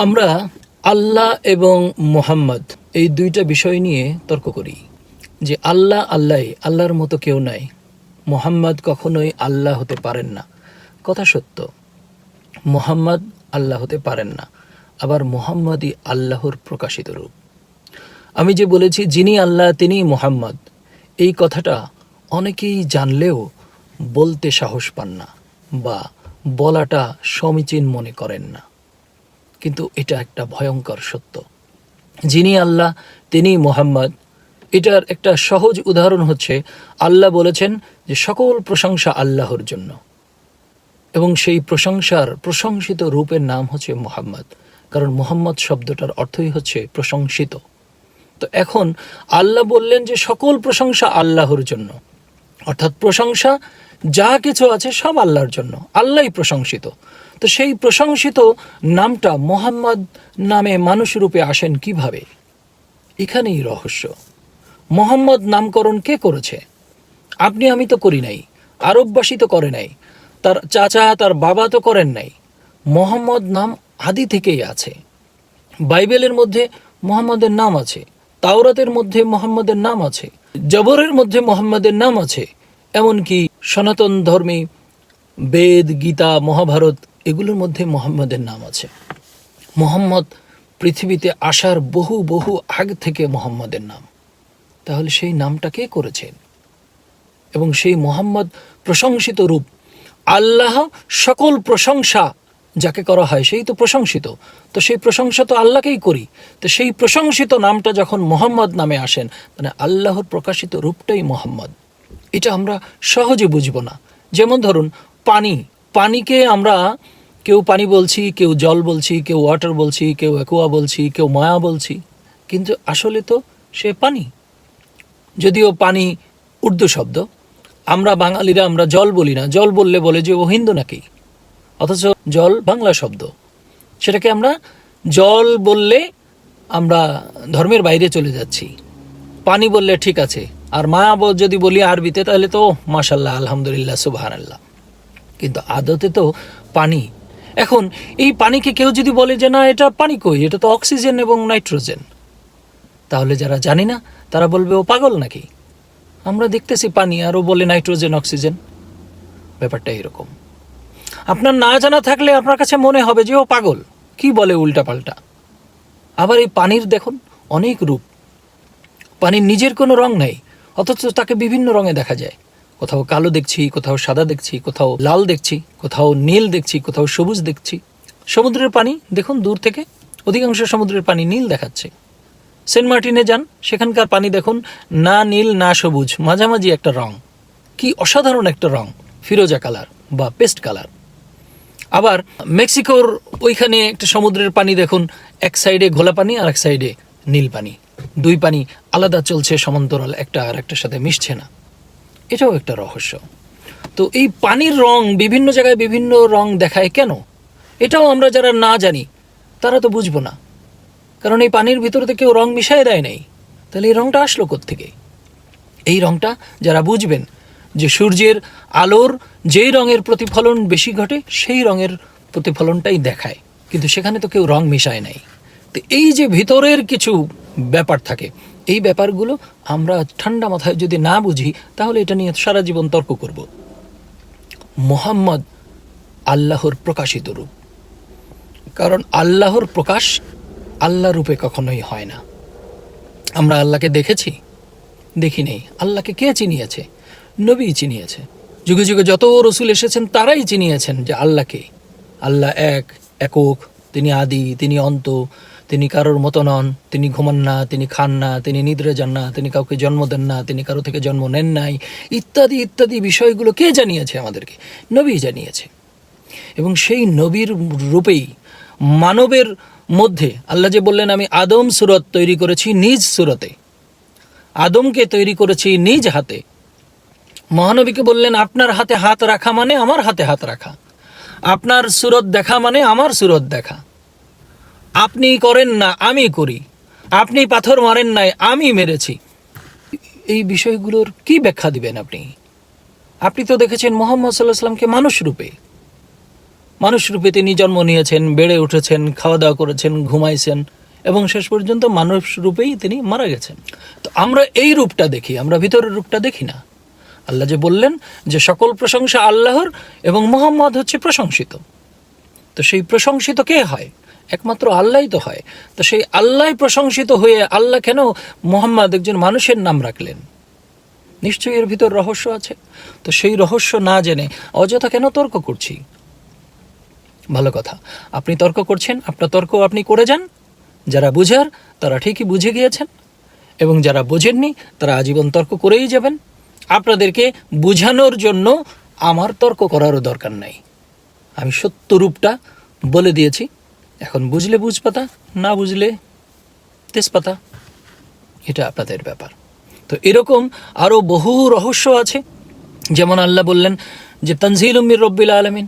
আমরা আল্লাহ এবং মোহাম্মদ এই দুইটা বিষয় নিয়ে তর্ক করি। যে আল্লাহ আল্লাহ আল্লাহর মতো কেউ নাই। মোহাম্মদ কখনোই আল্লাহ হতে পারেন না। কথা সত্য, মোহাম্মদ আল্লাহ হতে পারেন না, আবার মোহাম্মদই আল্লাহর প্রকাশিত রূপ। আমি যে বলেছি, যিনি আল্লাহ, তিনি মোহাম্মদ, এই কথাটা অনেকেই জানলেও বলতে সাহস পান না বা বলাটা সমীচীন মনে করেন না। কিন্তু এটা একটা ভয়ঙ্কর সত্য। যিনি আল্লাহ তিনি মোহাম্মদ। এটার একটা সহজ উদাহরণ হচ্ছে, আল্লাহ বলেছেন যে সকল প্রশংসা আল্লাহর জন্য। এবং সেই প্রশংসার প্রশংসিত রূপের নাম হচ্ছে মোহাম্মদ। কারণ মোহাম্মদ শব্দটার অর্থই হচ্ছে প্রশংসিত। তো এখন আল্লাহ বললেন যে সকল প্রশংসা আল্লাহর জন্য। অর্থাৎ প্রশংসা, যা কিছু আছে সব আল্লাহর জন্য। আল্লাহই প্রশংসিত। তো সেই প্রশংসিত নামটা মোহাম্মদ নামে মানুষ রূপে আসেন কীভাবে? এখানেই রহস্য। মোহাম্মদ নামকরণ কে করেছে? আপনি আমি তো করি নাই, আরববাসী তো করে নাই, তার চাচা, তার বাবা তো করেন নাই। মোহাম্মদ নাম আদি থেকেই আছে। বাইবেলের মধ্যে মোহাম্মদের নাম আছে, তাওরাতের মধ্যে মোহাম্মদের নাম আছে, জবরের মধ্যে মোহাম্মদের নাম আছে, এমনকি সনাতন ধর্মী বেদ, গীতা, মহাভারত এগুলোর মধ্যে মোহাম্মদের নাম আছে। মোহাম্মদ পৃথিবীতে আসার বহু বহু আগ থেকে মোহাম্মদের নাম। তাহলে সেই নামটা কে করেছেন? এবং সেই মোহাম্মদ প্রশংসিত রূপ, আল্লাহ সকল প্রশংসা যাকে করা হয় সেই তো প্রশংসিত। তো সেই প্রশংসা তো আল্লাহকেই করি। তো সেই প্রশংসিত নামটা যখন মোহাম্মদ নামে আসেন মানে আল্লাহর প্রকাশিত রূপটাই মোহাম্মদ। এটা আমরা সহজে বুঝব না। যেমন ধরুন, পানি। পানিকে আমরা কেউ পানি বলছি, কেউ জল বলছি, কেউ ওয়াটার বলছি, কেউ একুয়া বলছি, কেউ মায়া বলছি। কিন্তু আসলে তো সে পানি। যদিও পানি উর্দু শব্দ, আমরা বাঙালিরা আমরা জল বলি না। জল বললে বলে যে ও হিন্দু নাকি? অথচ জল বাংলা শব্দ। সেটাকে আমরা জল বললে আমরা ধর্মের বাইরে চলে যাচ্ছি। পানি বললে ঠিক আছে, আর মায়া ব- যদি বলি আরবিতে, তাহলে তো মাশাল্লাহ, আলহামদুলিল্লাহ সুবাহান আল্লাহ কিন্তু আদতে তো পানি এখন, এই পানিকে কেউ যদি বলে যে, না, এটা পানি কই? এটা তো অক্সিজেন এবং নাইট্রোজেন। তাহলে যারা জানি না, তারা বলবে, ও পাগল নাকি? আমরা দেখতেছি পানি, আর ও বলে, নাইট্রোজেন, অক্সিজেন। ব্যাপারটা এরকম। আপনার না জানা থাকলে আপনার কাছে মনে হবে যে, ও পাগল। কি বলে উল্টাপাল্টা? আবার এই পানির, দেখুন, অনেক রূপ। পানির নিজের কোনো রং নাই, অথচ তাকে বিভিন্ন রঙে দেখা যায়। কোথাও কালো দেখছি, কোথাও সাদা দেখছি, কোথাও লাল দেখছি, কোথাও নীল দেখছি, কোথাও সবুজ দেখছি। সমুদ্রের পানি, দেখুন দূর থেকে, অধিকাংশ সমুদ্রের পানি নীল দেখাচ্ছে। সেন্ট মার্টিনে যান, সেখানকার পানি দেখুন না নীল, না সবুজ, মাঝামাঝি একটা রং। কি অসাধারণ একটা রং, ফিরোজা কালার বা পেস্ট কালার। আবার মেক্সিকোর ওইখানে একটা সমুদ্রের পানি দেখুন, এক সাইডে ঘোলা পানি আর এক সাইডে নীল পানি। দুই পানি আলাদা চলছে, সমান্তরাল, একটা আর একটার সাথে মিশছে না। এটাও একটা রহস্য। তো এই পানির রং বিভিন্ন জায়গায় বিভিন্ন রং দেখায় কেন? এটাও আমরা যারা না জানি, তারা তো বুঝব না। কারণ এই পানির ভিতরে তো কেউ রং মিশাই দেয় নাই। তাহলে এই রংটা আসলো থেকে এই রংটা যারা বুঝবেন যে সূর্যের আলোর যেই রঙের প্রতিফলন বেশি ঘটে, সেই রঙের প্রতিফলনটাই দেখায়। কিন্তু সেখানে তো কেউ রং মিশায় নাই। তো এই যে ভিতরের কিছু ব্যাপার থাকে এই ব্যাপারগুলো আমরা ঠান্ডা মাথায় যদি না বুঝি, তাহলে এটা নিয়ে সারা জীবন তর্ক করব। মোহাম্মদ আল্লাহর প্রকাশিত রূপ। কারণ আল্লাহর প্রকাশ আল্লাহ রূপে কখনোই হয় না। আমরা আল্লাহকে দেখেছি, দেখি নেই। আল্লাহকে কে চিনিয়েছে? নবী চিনিয়েছে। যুগে যুগে যত রসুল এসেছেন, তারাই চিনিয়েছেন যে আল্লাহকে আল্লাহ এক, একক, তিনি আদি, তিনি অন্ত। তিনি কারোর মতো নন, তিনি ঘুমান না, তিনি খান না, তিনি নিদ্রে যান না, তিনি কাউকে জন্ম দেন না, তিনি কারও থেকে জন্ম নেন নাই, ইত্যাদি ইত্যাদি বিষয়গুলো কে জানিয়েছে আমাদেরকে? নবী জানিয়েছে। এবং সেই নবীর রূপেই মানবের মধ্যে, আল্লাহ যে বললেন, আমি আদম সুরত তৈরি করেছি নিজ সুরতে। আদমকে তৈরি করেছি নিজ হাতে। মহানবীকে বললেন, আপনার হাতে হাত রাখা মানে আমার হাতে হাত রাখা। আপনার সুরত দেখা মানে আমার সুরত দেখা। আপনি করেন না, আমি করি। আপনি পাথর মারেন নাই, আমি মেরেছি। এই বিষয়গুলোর কি ব্যাখ্যা দিবেন আপনি? আপনি তো দেখেছেন মোহাম্মদ সাল্লাহ সাল্লামকে মানুষ রূপে। মানুষ রূপে তিনি জন্ম নিয়েছেন, বেড়ে উঠেছেন খাওয়া দাওয়া করেছেন, ঘুমাইছেন, এবং শেষ পর্যন্ত মানুষ রূপেই তিনি মারা গেছেন। তো আমরা এই রূপটা দেখি, আমরা ভিতরের রূপটা দেখি না। আল্লাহ যে বললেন যে সকল প্রশংসা আল্লাহর এবং মোহাম্মদ হচ্ছে প্রশংসিত। তো সেই প্রশংসিত কে হয়? একমাত্র আল্লাহই তো হয়। তো সেই আল্লাহ প্রশংসিত হয়ে আল্লাহ কেন মোহাম্মদ একজন মানুষের নাম রাখলেন? নিশ্চয়ই এর ভিতর রহস্য আছে। তো সেই রহস্য না জেনে অযথা কেন তর্ক করছি? ভালো কথা। আপনি তর্ক করছেন, আপনার তর্ক আপনি করে যান। যারা বুঝার, তারা ঠিকই বুঝে গিয়েছেন। এবং যারা বোঝেননি, তারা আজীবন তর্ক করেই যাবেন। আপনাদেরকে বুঝানোর জন্য আমার তর্ক করারও দরকার নাই। আমি সত্য রূপটা বলে দিয়েছি। এখন বুঝলে বুঝপাতা, না বুঝলে তেজপাতা। এটা আপনাদের ব্যাপার। তো এরকম আরও বহু রহস্য আছে। যেমন আল্লাহ বললেন যে তানজিল উম্মির রব্বিল আলমিন।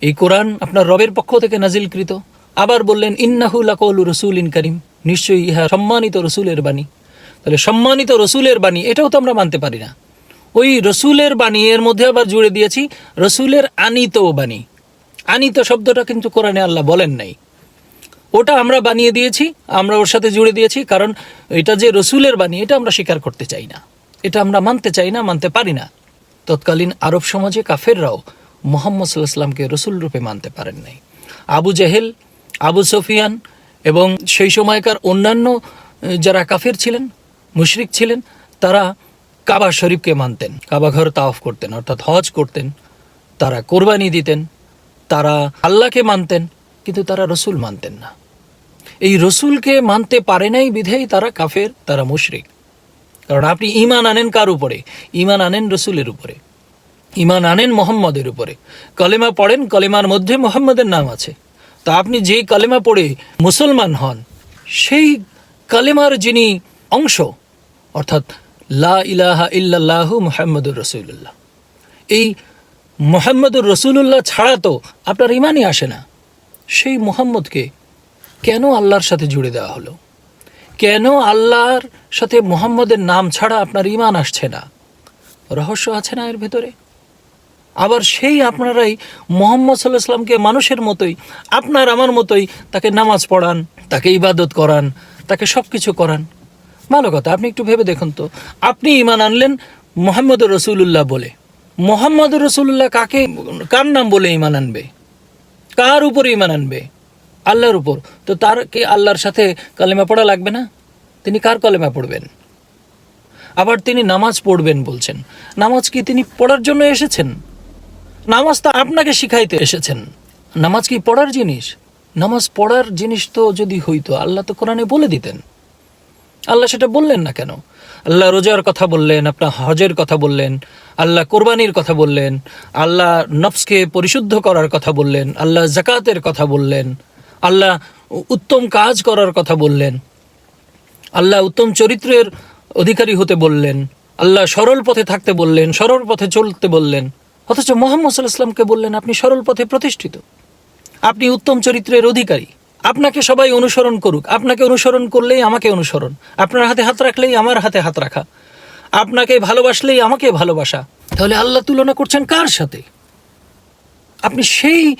এই কোরআন আপনার রবের পক্ষ থেকে নাজিলকৃত। আবার বললেন, ইন্নাহু লাকৌল রসুল ইন করিম। নিশ্চয়ই ইহা সম্মানিত রসুলের বাণী। তাহলে সম্মানিত রসুলের বাণী, এটাও তো আমরা মানতে পারি না। ওই রসুলের বাণী, এর মধ্যে আবার জুড়ে দিয়েছি, রসুলের আনিত বাণী। আনিত শব্দটা কিন্তু কোরআনে আল্লাহ বলেন নাই। ওটা আমরা বানিয়ে দিয়েছি, আমরা ওর সাথে জুড়ে দিয়েছি, কারণ এটা যে রসুলের বাণী, এটা আমরা স্বীকার করতে চাই না। এটা আমরা মানতে চাই না, মানতে পারি না। তৎকালীন আরব সমাজে কাফেররাও মোহাম্মদ সাল্লাহ সাল্লামকে রসুল রূপে মানতে পারেন নাই। আবু জেহেল, আবু সফিয়ান এবং সেই সময়কার অন্যান্য যারা কাফের ছিলেন, মুশরিক ছিলেন, তারা কাবা শরীফকে মানতেন, কাবা ঘর তাওফ করতেন, অর্থাৎ হজ করতেন, তারা কোরবানি দিতেন, তারা আল্লাহকে মানতেন কিন্তু তারা রসুল মানতেন না। এই রসুলকে মানতে পারে নাই বিধেই তারা কাফের, তারা মুশরিক। কারণ আপনি ইমান আনেন কার উপরে? ইমান আনেন রসুলের উপরে। ইমান আনেন মোহাম্মদের উপরে। কলেমা পড়েন, কলেমার মধ্যে মোহাম্মদের নাম আছে। তা আপনি যেই কলেমা পড়ে মুসলমান হন, সেই কালেমার যিনি অংশ, অর্থাৎ লা ইলাহা ইল্লাল্লাহু মুহাম্মদুর রসুল্লাহ এই মোহাম্মদুর রসুল্লাহ ছাড়া তো আপনার ইমানই আসে না। সেই মোহাম্মদকে কেন আল্লাহর সাথে জুড়ে দেওয়া হলো? কেন আল্লাহর সাথে মোহাম্মদের নাম ছাড়া আপনার ইমান আসছে না? রহস্য আছে না এর ভেতরে? আবার সেই আপনারাই মোহাম্মদ সাল্লাহ সাল্লামকে মানুষের মতোই, আপনার আমার মতোই তাকে নামাজ পড়ান, তাকে ইবাদত করান, তাকে সব কিছু করান। ভালো কথা, আপনি একটু ভেবে দেখুন তো। আপনি ইমান আনলেন মোহাম্মদ রসুল্লাহ বলে। মোহাম্মদ রসুল্লাহ কাকে, কার নাম বলে ইমান আনবে? কার উপরে ইমান আনবে? আল্লাহর উপর। তো তার কি আল্লাহর সাথে কলেমা পড়া লাগবে না? তিনি কার কলেমা পড়বেন? আবার তিনি নামাজ পড়বেন বলছেন। নামাজ কি তিনি পড়ার জন্য এসেছেন? নামাজ তো আপনাকে শিখাইতে এসেছেন। নামাজ কি পড়ার জিনিস? নামাজ পড়ার জিনিস তো যদি হইতো, আল্লাহ তো কোরআনে বলে দিতেন। আল্লাহ সেটা বললেন না কেন? আল্লাহ রোজার কথা বললেন, আপনার হজের কথা বললেন, আল্লাহ কোরবানির কথা বললেন, আল্লাহ নফসকে পরিশুদ্ধ করার কথা বললেন, আল্লাহ জাকাতের কথা বললেন, আল্লাহ উত্তম কাজ করার কথা বললেন, আল্লাহ উত্তম চরিত্রের অধিকারী হতে বললেন, আল্লাহ সরল পথে থাকতে বললেন, সরল পথে চলতে বললেন। অথচ মোহাম্মদ সাল্লাহ ইসলামকে বললেন, আপনি সরল পথে প্রতিষ্ঠিত। আপনি উত্তম চরিত্রের অধিকারী। আপনাকে সবাই অনুসরণ করুক। আপনাকে অনুসরণ করলেই আমাকে অনুসরণ। আপনার হাতে হাত রাখলেই আমার হাতে হাত রাখা। আপনাকে ভালোবাসলেই আমাকে ভালোবাসা। তাহলে আল্লাহ তুলনা করছেন কার সাথে? আপনি সেই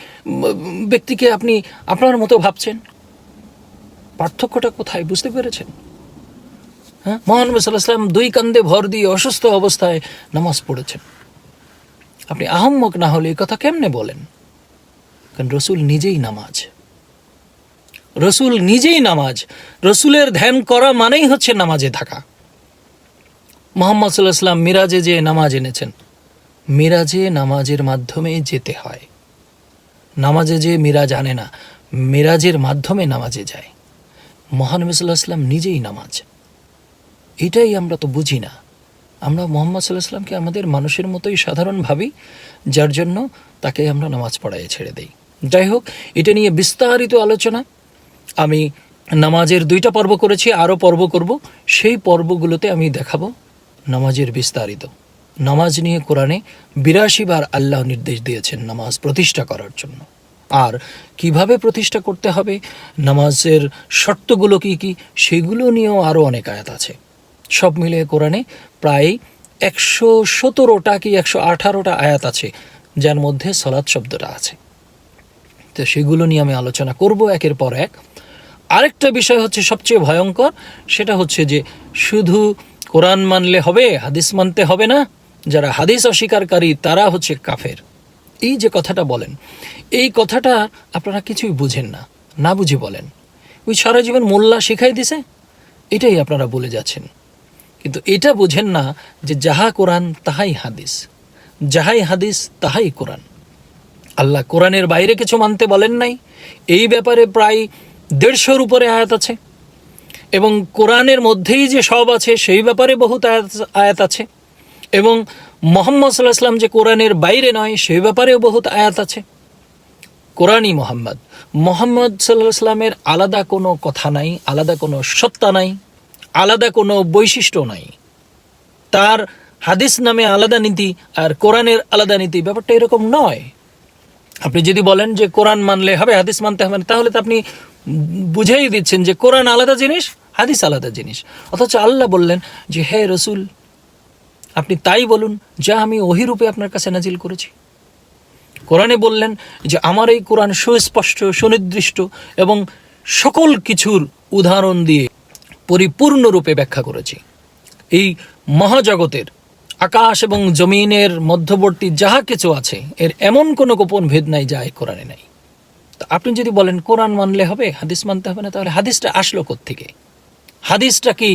ব্যক্তিকে আপনি আপনার মতো ভাবছেন? পার্থক্যটা কোথায়? বুঝতে পেরেছেন? হ্যাঁ? মহানবী সাল্লাহ সাল্লাম দুই কান্দে ভর দিয়ে অসুস্থ অবস্থায় নামাজ পড়েছেন। আপনি আহম্মক না হলে এই কথা কেমনে বলেন? কারণ রসুল নিজেই নামাজ। রসুল নিজেই নামাজ, রসুলের ধ্যান করা মানেই হচ্ছে নামাজে থাকা। মোহাম্মদ সাল্লাহ সাল্লাম মিরাজে যে নামাজ এনেছেন, মিরাজে নামাজের মাধ্যমে যেতে হয়। নামাজে যে মিরাজ আনে না, মিরাজের মাধ্যমে নামাজে যায়। মহানবী সাল্লাহ নিজেই নামাজ। এটাই আমরা তো বুঝি না। আমরা মোহাম্মদ সাল্লাহ আমাদের মানুষের মতোই সাধারণ ভাবি, যার জন্য তাকে আমরা নামাজ পড়ায় ছেড়ে দেই। যাই হোক, এটা নিয়ে বিস্তারিত আলোচনা। আমি নামাজের দুইটা পর্ব করেছি আরও পর্ব করব। সেই পর্বগুলোতে আমি দেখাবো নামাজের বিস্তারিত। নামাজ নিয়ে কোরআনে বিরাশি বার আল্লাহ নির্দেশ দিয়েছেন নামাজ প্রতিষ্ঠা করার জন্য। আর কীভাবে প্রতিষ্ঠা করতে হবে, নামাজের শর্তগুলো কি কি, সেগুলো নিয়েও আরও অনেক আয়াত আছে। সব মিলিয়ে কোরআনে প্রায় একশো সতেরোটা কি একশো আঠারোটা আয়াত আছে, যার মধ্যে সলাৎ শব্দটা আছে। তো সেগুলো নিয়ে আমি আলোচনা করব একের পর এক। আরেকটা বিষয় হচ্ছে সবচেয়ে ভয়ঙ্কর, সেটা হচ্ছে যে শুধু কোরআন মানলে হবে, হাদিস মানতে হবে না, যারা হাদিস অস্বীকারী তারা হচ্ছে কাফের। এই যে কথাটা বলেন, এই কথাটা আপনারা কিছুই বুঝেন না না বুঝে বলেন। ওই সারা জীবন মোল্লা শিখাই দিছে, এটাই আপনারা বলে যাচ্ছেন। কিন্তু এটা বোঝেন না যে যাহা কোরআন তাহাই হাদিস, যাহাই হাদিস তাহাই কোরআন। আল্লাহ কোরআনের বাইরে কিছু মানতে বলেন নাই, এই ব্যাপারে প্রায় দেড়শোর উপরে আয়াত আছে। এবং কোরআনের মধ্যেই যে সব আছে, সেই ব্যাপারে বহুত আয়াত আয়াত আছে। এবং মোহাম্মদ সাল্লাহ সাল্লাম যে কোরআনের বাইরে নয়, সেই ব্যাপারেও বহুত আয়াত আছে। কোরআনই মোহাম্মদ। মোহাম্মদ সাল্লাহ সাল্লামের আলাদা কোনো কথা নাই, আলাদা কোনো সত্তা নাই, আলাদা কোনো বৈশিষ্ট্য নাই। তার হাদিস নামে আলাদা নীতি আর কোরআনের আলাদা নীতি, ব্যাপারটা এরকম নয়। আপনি যদি বলেন যে কোরআন মানলে হবে, হাদিস মানতে হবে, তাহলে তো আপনি বুঝেই দিচ্ছেন যে কোরআন আলাদা জিনিস, হাদিস আলাদা জিনিস। অথচ আল্লাহ বললেন যে, হে রসুল, আপনি তাই বলুন যা আমি ওহিরূপে আপনার কাছে নাজিল করেছি। কোরআনে বললেন যে, আমার এই কোরআন সুস্পষ্ট, সুনির্দিষ্ট এবং সকল কিছুর উদাহরণ দিয়ে পরিপূর্ণরূপে ব্যাখ্যা করেছি। এই মহাজগতের আকাশ এবং জমিনের মধ্যবর্তী যাহা কিছু আছে, এর এমন কোনো গোপন ভেদ নাই যা এই কোরআনে নাই। তো আপনি যদি বলেন কোরআন মানলে হবে, হাদিস মানতে হবে না, তাহলে হাদিসটা আসলো থেকে হাদিসটা কি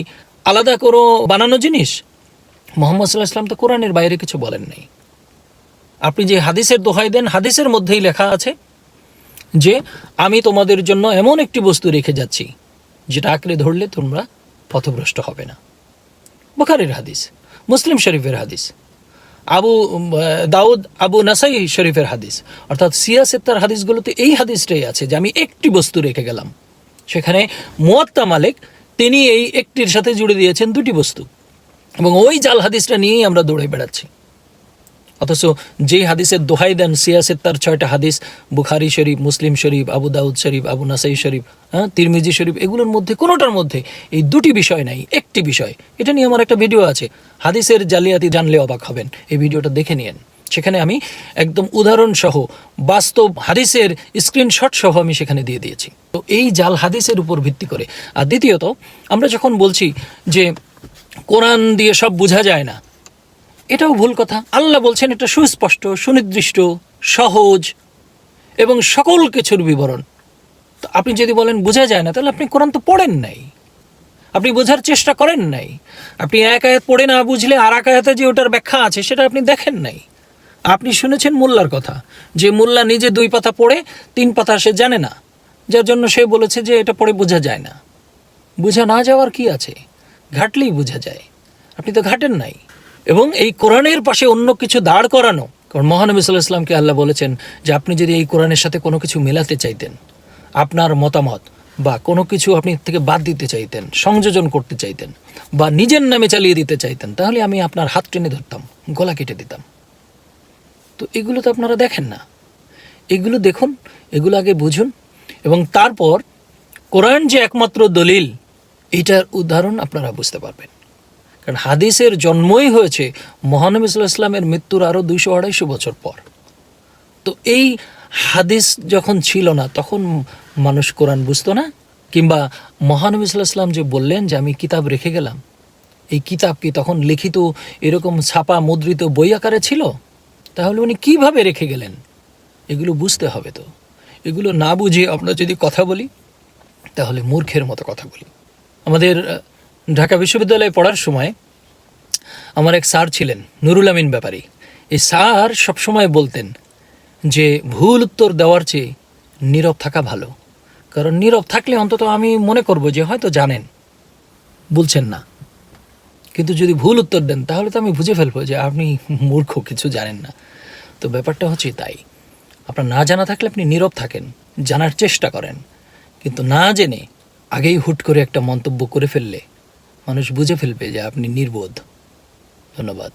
আলাদা করো বানানো জিনিস? মোহাম্মদ সাল্লাহ ইসলাম তো কোরআনের বাইরে কিছু বলেন নাই। আপনি যে হাদিসের দোহাই দেন, হাদিসের মধ্যেই লেখা আছে যে, আমি তোমাদের জন্য এমন একটি বস্তু রেখে যাচ্ছি, যেটা আঁকড়ে ধরলে তোমরা পথভ্রষ্ট হবে না। বুখারের হাদিস, মুসলিম শরীফের হাদিস। আবু দাউদ আবু নাসাই শরীফের হাদিস। অর্থাৎ সিয়াসেত্তার হাদিসগুলোতে এই হাদিসটাই আছে যে আমি একটি বস্তু রেখে গেলাম। সেখানে মোয়াত্তা মালিক, তিনি এই একটির সাথে জুড়ে দিয়েছেন দুটি বস্তু। এবং ওই জাল হাদিসটা নিয়েই আমরা দৌড়ে বেড়াচ্ছি। অথচ যে হাদিসের দোহাই দেন, সিয়াসের তার ছয়টা হাদিস, বুখারি শরীফ, মুসলিম শরীফ, আবু দাউদ শরীফ, আবু নাসাই শরীফ হ্যাঁ তিরমিজি শরীফ, এগুলোর মধ্যে, কোনোটার মধ্যে এই দুটি বিষয় নাই, একটি বিষয়। এটা নিয়ে আমার একটা ভিডিও আছে। হাদিসের জালিয়াতি জানলে অবাক হবেন। এই ভিডিওটা দেখে নিন সেখানে আমি একদম উদাহরণ সহ বাস্তব হাদিসের স্ক্রিনশট সহ আমি সেখানে দিয়ে দিয়েছি। তো এই জাল হাদিসের উপর ভিত্তি করে। আর দ্বিতীয়ত, আমরা যখন বলছি যে কোরআন দিয়ে সব বোঝা যায় না এটাও ভুল কথা। আল্লাহ বলছেন, এটা সুস্পষ্ট, সুনির্দিষ্ট, সহজ এবং সকল কিছুর বিবরণ। তো আপনি যদি বলেন, বোঝা যায় না, তাহলে আপনি কোরআন তো পড়েন নাই। আপনি বোঝার চেষ্টা করেন নাই। আপনি এক আয়াত পড়ে না বুঝলে আর এক আয়াতে যে ওটার ব্যাখ্যা আছে, সেটা আপনি দেখেন নাই। আপনি শুনেছেন মোল্লার কথা, যে মোল্লা নিজে দুই পাতা পড়ে, তিন পাতা সে জানে না। যার জন্য সে বলেছে যে এটা পড়ে বোঝা যায় না। বোঝা না যাওয়ার কি আছে? ঘাটলেই বোঝা যায়। আপনি তো ঘাটেন নাই। এবং এই কোরআনের পাশে অন্য কিছু দাঁড় করানো, কারণ মহানবী সাল্লাহ ইসলামকে আল্লাহ বলেছেন যে আপনি যদি এই কোরআনের সাথে কোনো কিছু মেলাতে চাইতেন, আপনার মতামত বা কোনো কিছু আপনি থেকে বাদ দিতে চাইতেন, সংযোজন করতে চাইতেন বা নিজের নামে চালিয়ে দিতে চাইতেন, তাহলে আমি আপনার হাত টেনে ধরতাম, গলা কেটে দিতাম। তো এগুলো তো আপনারা দেখেন না। এগুলো দেখুন, এগুলো আগে বুঝুন এবং তারপর কোরআন যে একমাত্র দলিল, এটার উদাহরণ আপনারা বুঝতে পারবেন। কারণ হাদিসের জন্মই হয়েছে মহানবী সাল্লাহ ইসলামের মৃত্যুর আরও দুইশো আড়াইশো বছর পর। তো এই হাদিস যখন ছিল না, তখন মানুষ কোরআন বুঝতো না? কিংবা মহানবী সাল্লাহ ইসলাম যে বললেন যে আমি কিতাব রেখে গেলাম, এই কিতাব কি তখন লিখিত এরকম ছাপা মুদ্রিত বই আকারে ছিল? তাহলে উনি কীভাবে রেখে গেলেন? এগুলো বুঝতে হবে তো। এগুলো না বুঝে আমরা যদি কথা বলি, তাহলে মূর্খের মতো কথা বলি। আমাদের ঢাকা বিশ্ববিদ্যালয়ে পড়ার সময় আমার এক স্যার ছিলেন, নুরুল আমিন ব্যাপারী। এই স্যার সবসময় বলতেন যে, ভুল উত্তর দেওয়ার চেয়ে নীরব থাকা ভালো। কারণ নীরব থাকলে অন্তত আমি মনে করব যে, হয়তো জানেন। বলছেন না। কিন্তু যদি ভুল উত্তর দেন, তাহলে তো আমি বুঝে ফেলব যে, আপনি মূর্খ, কিছু জানেন না। তো ব্যাপারটা হচ্ছে তাই। আপনার না জানা থাকলে আপনি নীরব থাকেন, জানার চেষ্টা করেন। কিন্তু না জেনে আগেই হুট করে একটা মন্তব্য করে ফেললে মানুষ বুঝে ফেলবে যে আপনি নির্বোধ। ধন্যবাদ।